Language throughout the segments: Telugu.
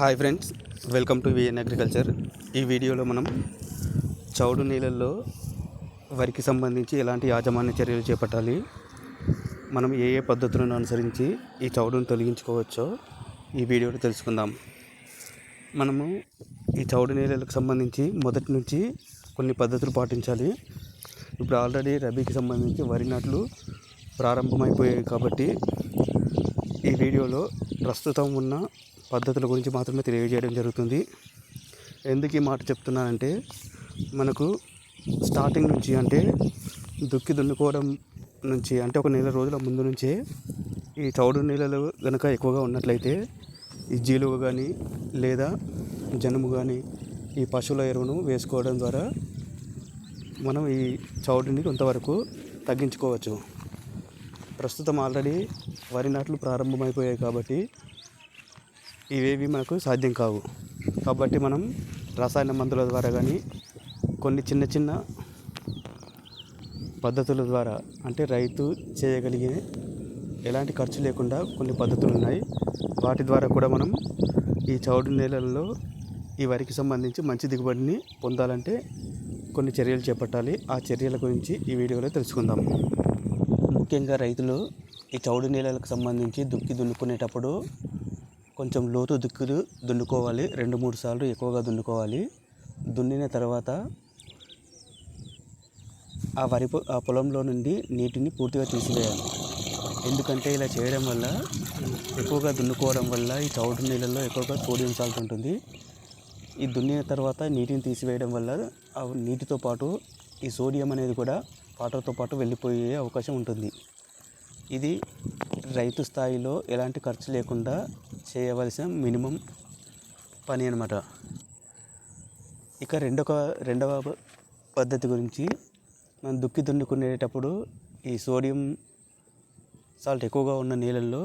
Hi friends welcome to VN agriculture. ఈ వీడియోలో మనం చౌడు నీళ్ళల్లో వరికి సంబంధించి ఎలాంటి యాజమాన్య చర్యలు చేపట్టాలి మనం ఏ ఏ పద్ధతులను అనుసరించి ఈ చౌడును తొలగించుకోవచ్చో ఈ వీడియోలో తెలుసుకుందాం. మనము ఈ చౌడు నీళ్ళకు సంబంధించి మొదటి నుంచి కొన్ని పద్ధతులు పాటించాలి. ఇప్పుడు ఆల్రెడీ రబీకి సంబంధించి వరి నాట్లు ప్రారంభమైపోయాయి కాబట్టి ఈ వీడియోలో ప్రస్తుతం ఉన్న పద్ధతుల గురించి మాత్రమే తెలియజేయడం జరుగుతుంది. ఎందుకు ఈ మాట చెప్తున్నానంటే మనకు స్టార్టింగ్ నుంచి అంటే దుక్కి దున్నుకోవడం నుంచి అంటే ఒక నెల రోజుల ముందు నుంచే ఈ చౌడు నీళ్ళలు కనుక ఎక్కువగా ఉన్నట్లయితే ఈ జీలుగు కానీ లేదా జనుము కానీ ఈ పశువుల ఎరువును వేసుకోవడం ద్వారా మనం ఈ చౌడుని కొంతవరకు తగ్గించుకోవచ్చు. ప్రస్తుతం ఆల్రెడీ వరి నాట్లు ప్రారంభమైపోయాయి కాబట్టి ఇవేవి మనకు సాధ్యం కావు. కాబట్టి మనం రసాయన మందుల ద్వారా కానీ కొన్ని చిన్న చిన్న పద్ధతుల ద్వారా అంటే రైతు చేయగలిగే ఎలాంటి ఖర్చు లేకుండా కొన్ని పద్ధతులు ఉన్నాయి. వాటి ద్వారా కూడా మనం ఈ చౌడు నేలల్లో ఈ వరికి సంబంధించి మంచి దిగుబడిని పొందాలంటే కొన్ని చర్యలు చేపట్టాలి. ఆ చర్యల గురించి ఈ వీడియోలో తెలుసుకుందాం. ముఖ్యంగా రైతులు ఈ చౌడు నేలలకు సంబంధించి దుక్కి దున్నుకునేటప్పుడు కొంచెం లోతు దుక్కులు దున్నుకోవాలి. రెండు మూడు సార్లు ఎక్కువగా దున్నుకోవాలి. దున్నిన తర్వాత ఆ వరి ఆ పొలంలో నుండి నీటిని పూర్తిగా తీసివేయాలి. ఎందుకంటే ఇలా చేయడం వల్ల ఎక్కువగా దున్నుకోవడం వల్ల ఈ చౌడు నీళ్ళల్లో ఎక్కువగా సోడియం సాల్ట్ ఉంటుంది. ఈ దున్నిన తర్వాత నీటిని తీసివేయడం వల్ల ఆ నీటితో పాటు ఈ సోడియం అనేది కూడా వాటర్తో పాటు వెళ్ళిపోయే అవకాశం ఉంటుంది. ఇది రైతు స్థాయిలో ఎలాంటి ఖర్చు లేకుండా చేయవలసిన మినిమం పని అనమాట ఇక రెండొక రెండవ పద్ధతి గురించి మనం దుక్కి దున్నుకునేటప్పుడు ఈ సోడియం సాల్ట్ ఎక్కువగా ఉన్న నీళ్ళల్లో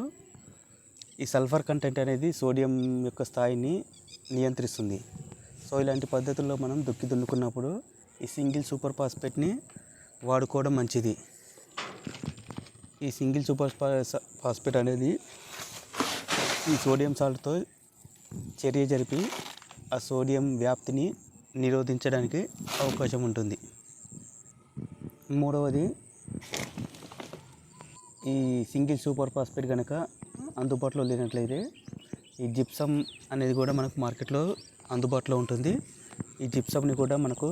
ఈ సల్ఫర్ కంటెంట్ అనేది సోడియం యొక్క స్థాయిని నియంత్రిస్తుంది. సో ఇలాంటి పద్ధతుల్లో మనం దుక్కి దున్నుకున్నప్పుడు ఈ సింగిల్ సూపర్ ఫాస్ఫేట్ని వాడుకోవడం మంచిది. ఈ సింగిల్ సూపర్ ఫాస్ఫేట్ అనేది ఈ సోడియం సాల్ట్తో చర్య జరిపి ఆ సోడియం వ్యాప్తిని నిరోధించడానికి అవకాశం ఉంటుంది. మూడవది ఈ సింగిల్ సూపర్ ఫాస్ఫేట్ కనుక అందుబాటులో లేనట్లయితే ఈ జిప్సమ్ అనేది కూడా మనకు మార్కెట్లో అందుబాటులో ఉంటుంది. ఈ జిప్సమ్ని కూడా మనకు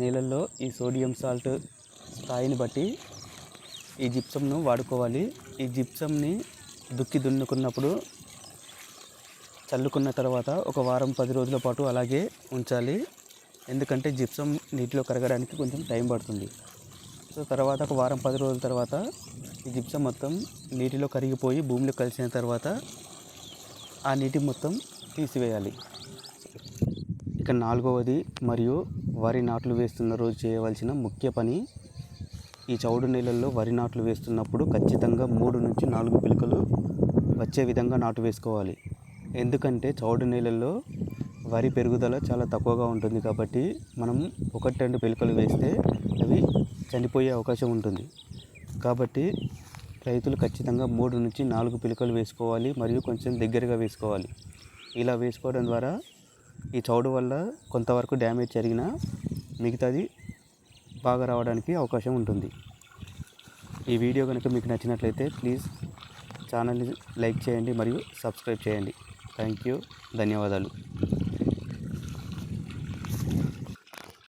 నీళ్ళల్లో ఈ సోడియం సాల్ట్ స్థాయిని బట్టి ఈ జిప్సమ్ను వాడుకోవాలి. ఈ జిప్సమ్ని దుక్కి దున్నుకున్నప్పుడు చల్లుకున్న తర్వాత ఒక వారం పది రోజుల పాటు అలాగే ఉంచాలి. ఎందుకంటే జిప్సమ్ నీటిలో కరగడానికి కొంచెం టైం పడుతుంది. సో తర్వాత ఒక వారం పది రోజుల తర్వాత ఈ జిప్సమ్ మొత్తం నీటిలో కరిగిపోయి భూమిలో కలిసిన తర్వాత ఆ నీటి మొత్తం తీసివేయాలి. ఇక నాలుగవది మరియు వరి నాట్లు వేస్తున్న రోజు చేయవలసిన ముఖ్య పని ఈ చౌడు నేలల్లో వరి నాట్లు వేస్తున్నప్పుడు ఖచ్చితంగా మూడు నుంచి నాలుగు పిలకలు వచ్చే విధంగా నాటు వేసుకోవాలి. ఎందుకంటే చౌడు నేలల్లో వరి పెరుగుదల చాలా తక్కువగా ఉంటుంది కాబట్టి మనం ఒకటి రెండు పిలకలు వేస్తే అవి చనిపోయే అవకాశం ఉంటుంది. కాబట్టి రైతులు ఖచ్చితంగా మూడు నుంచి నాలుగు పిలకలు వేసుకోవాలి మరియు కొంచెం దగ్గరగా వేసుకోవాలి. ఇలా వేసుకోవడం ద్వారా ఈ చౌడు వల్ల కొంతవరకు డ్యామేజ్ జరిగినా మిగతాది బాగా రావడానికి అవకాశం ఉంటుంది. ఈ వీడియో కనుక మీకు నచ్చినట్లయితే ప్లీజ్ ఛానల్ని లైక్ చేయండి మరియు సబ్స్క్రైబ్ చేయండి. Thank you. ధన్యవాదాలు.